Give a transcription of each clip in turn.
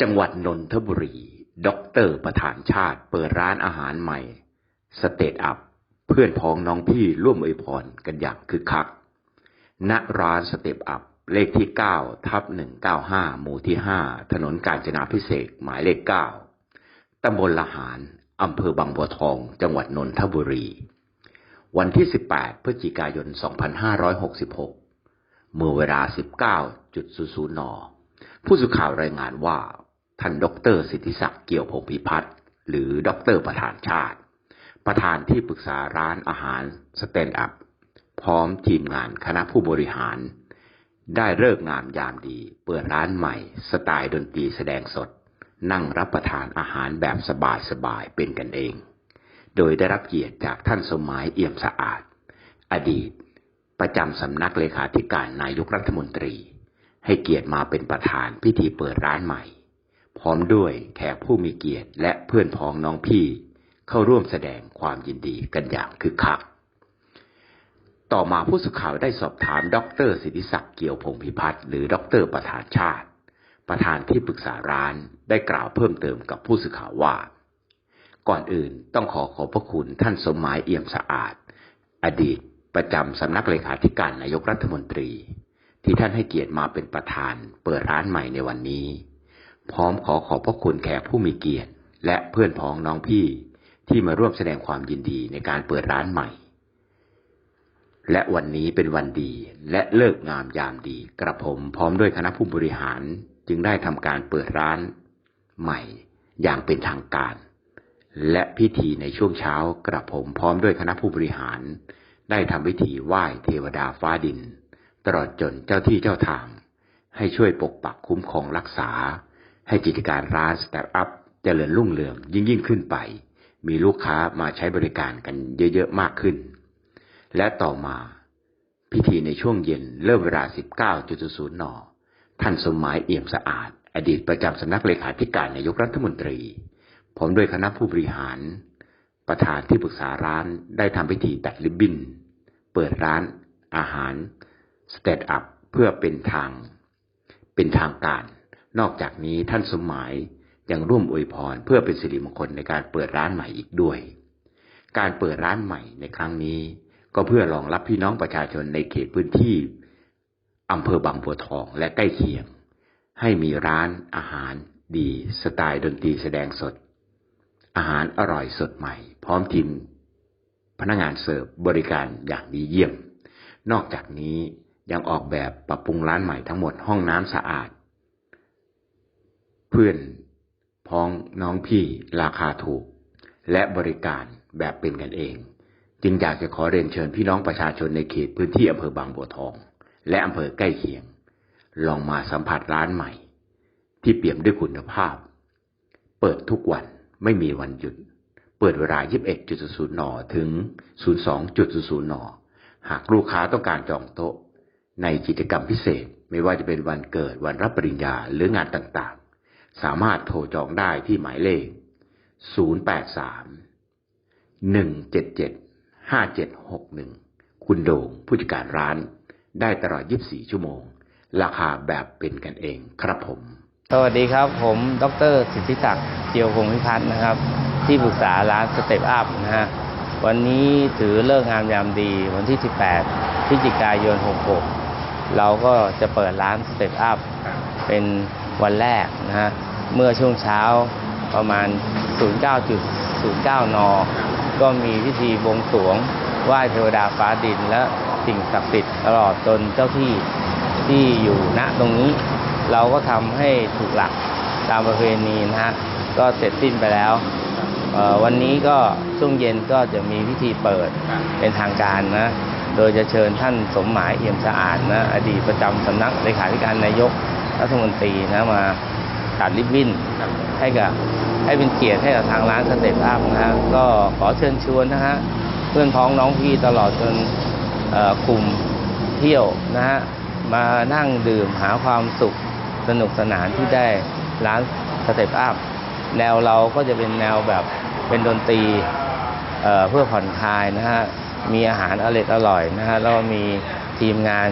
จังหวัดนนทบุรี ด็อกเตอร์ประธานชาติ เปิดร้านอาหารใหม่ สเตทอัพ เพื่อนพ้องน้องพี่ร่วมอวยพรกันอย่างคึกคัก ณ ร้านสเตปอัพ เลขที่ 9 ทับ 195 หมู่ที่ 5 ถนนกาญจนาพิเศษหมายเลข 9 ตำบลละหาร อำเภอบางบัวทอง จังหวัดนนทบุรี วันที่ 18 พฤศจิกายน 2566 เมื่อเวลา 19.00 นผู้สื่อข่าวรายงานว่า ท่านดอกเตอรสิทธิศักดิ์เกี่ยวพงพิพัฒน์หรือด็อกเตอร์ประธานชาติ ประธานที่ปรึกษาร้านอาหารสแตนด์อัพพร้อมทีมงานคณะผู้บริหาร ได้เลิกงามยามดี เปิดร้านใหม่ สไตล์ดนตรีแสดงสด นั่งรับประทานอาหารแบบสบายๆเป็นกันเอง โดยได้รับเกียรติจากท่านสมหมายเอี่ยมสะอาด อดีต ประจำสำนักเลขาธิการนายกรัฐมนตรี ให้เกียรติมาเป็นประธานพิธีเปิดร้านใหม่ พร้อมด้วยแขกผู้มีเกียรติและเพื่อนพ้องน้องพี่เข้าร่วมแสดงความยินดีกันอย่างคึกคัก ต่อมาผู้สื่อข่าวได้สอบถามดรสิทธิศักดิ์เกี่ยวพงพิพัฒน์หรือดรประธานชาติ ประธานที่ปรึกษาร้านได้กล่าวเพิ่มเติมกับผู้สื่อข่าวว่า ก่อนอื่นต้องขอขอบพระคุณท่านสมหมายเอี่ยมสะอาด อดีตประจำสำนักเลขาธิการนายกรัฐมนตรี ที่ท่านให้เกียรติมาเป็นประธานเปิดร้านใหม่ในวันนี้ พร้อมขอขอบพระคุณแขกผู้มีเกียรติ และเพื่อนพ้องน้องพี่ที่มาร่วมแสดงความยินดีในการเปิดร้านใหม่ และวันนี้เป็นวันดีและเลิกงามยามดี กระผมพร้อมด้วยคณะผู้บริหารจึงได้ทำการเปิดร้านใหม่อย่างเป็นทางการ และพิธีในช่วงเช้ากระผมพร้อมด้วยคณะผู้บริหาร ได้ทำพิธีไหว้เทวดาฟ้าดิน ตลอดจนเจ้าที่เจ้าทาง ให้ช่วยปกปักคุ้มครองรักษา ให้กิจการร้านสตาร์ทอัพเจริญรุ่งเรืองยิ่งยิ่งขึ้นไป มีลูกค้ามาใช้บริการกันเยอะๆมากขึ้น และต่อมา พิธีในช่วงเย็นเริ่มเวลา 19.00น ท่านสมหมายเอี่ยมสะอาด อดีตประจำสำนักเลขาธิการนายกรัฐมนตรี ผมด้วยคณะผู้บริหาร ประธานที่ปรึกษาร้านได้ทำพิธีตัดริบบิ้น เปิดร้านอาหารสเตทอัพเพื่อเป็นทาง เป็นทางการ นอกจากนี้ท่านสมหมายยังร่วมอวยพรเพื่อเป็นสิริมงคลในการเปิดร้านใหม่อีกด้วย การเปิดร้านใหม่ในครั้งนี้ ก็เพื่อรองรับพี่น้องประชาชนในเขตพื้นที่อำเภอบางบัวทองและใกล้เคียง ให้มีร้านอาหารดีสไตล์ดนตรีแสดงสด อาหารอร่อยสดใหม่ พร้อมทีมพนักงานเสิร์ฟบริการอย่างดีเยี่ยม นอกจากนี้ยังออกแบบปรับปรุงร้านใหม่ทั้งหมดห้องน้ำสะอาด เพื่อนพ้องน้องพี่ราคาถูก และบริการแบบเป็นกันเอง จึงอยากจะขอเรียนเชิญพี่น้องประชาชนในเขตพื้นที่อำเภอบางบัวทอง และอำเภอใกล้เคียง ลองมาสัมผัสร้านใหม่ ที่เปี่ยมด้วยคุณภาพ เปิดทุกวันไม่มีวันหยุด เปิดเวลา 21.00 น ถึง 02.00 น หากลูกค้าต้องการจองโต๊ะ ในกิจกรรมพิเศษไม่ว่าจะเป็นวันเกิดวันรับปริญญาหรืองานต่าง สามารถโทรจองได้ที่หมายเลข 083 177 5761 คุณโด่งผู้จัดการร้าน ได้ตลอด 24 ชั่วโมง ราคาแบบเป็นกันเองครับผม สวัสดีครับ ผม ดร สิทธิศักดิ์เจียวพงศ์พิพัฒน์นะครับ ที่ปรึกษาร้านสเตปอัพนะฮะ วันนี้ถือเลิกงามยามดีวันที่ 18 พฤศจิกายน 66 เราก็จะเปิดร้านสเตปอัพเป็นวันแรกนะฮะ เมื่อช่วงเช้าประมาณ 09.09 น ก็มีพิธีบวงสรวงไหว้เทวดาฟ้าดินและสิ่งศักดิ์สิทธิ์ตลอดจนเจ้าที่ที่อยู่ณตรงนี้ เราก็ทำให้ถูกหลักตามประเพณีนะฮะก็เสร็จสิ้นไปแล้ววันนี้ก็ช่วงเย็นก็จะมีพิธีเปิดเป็นทางการนะ โดยจะเชิญท่านสมหมายเอี่ยมสะอาดนะ อดีตประจำสำนักเลขาธิการนายกรัฐมนตรีนะมา ตัดริบบิ้นให้กับให้เป็นเกียรติให้กับทางร้านสเต็ปอัพนะฮะก็ขอเชิญชวนนะฮะเพื่อนพ้องน้องพี่ตลอดจนเอ่อกลุ่มเที่ยวนะฮะมานั่งดื่มหาความสุขสนุกสนานที่ได้ร้านสเต็ปอัพแนวเราก็จะเป็นแนวแบบเป็นดนตรีเอ่อเพื่อผ่อนคลายนะฮะมีอาหารอร่อยอร่อยนะฮะแล้วก็มีทีมงาน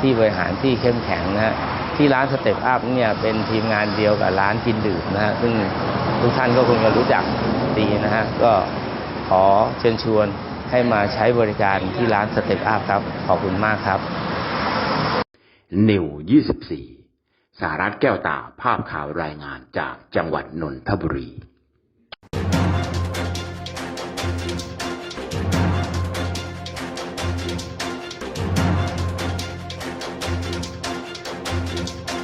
ที่บริหารที่เข้มแข็งนะฮะ ที่ร้านสเต็ปอัพเนี่ยเป็นทีมงานเดียวกับร้านกินดื่มนะฮะซึ่งทุกท่านก็คงจะรู้จักดีนะฮะก็ขอเชิญชวนให้มาใช้บริการที่ร้านสเต็ปอัพครับ ขอบคุณมากครับนิว24 สารัตแก้วตาภาพข่าวรายงานจากจังหวัดนนทบุรี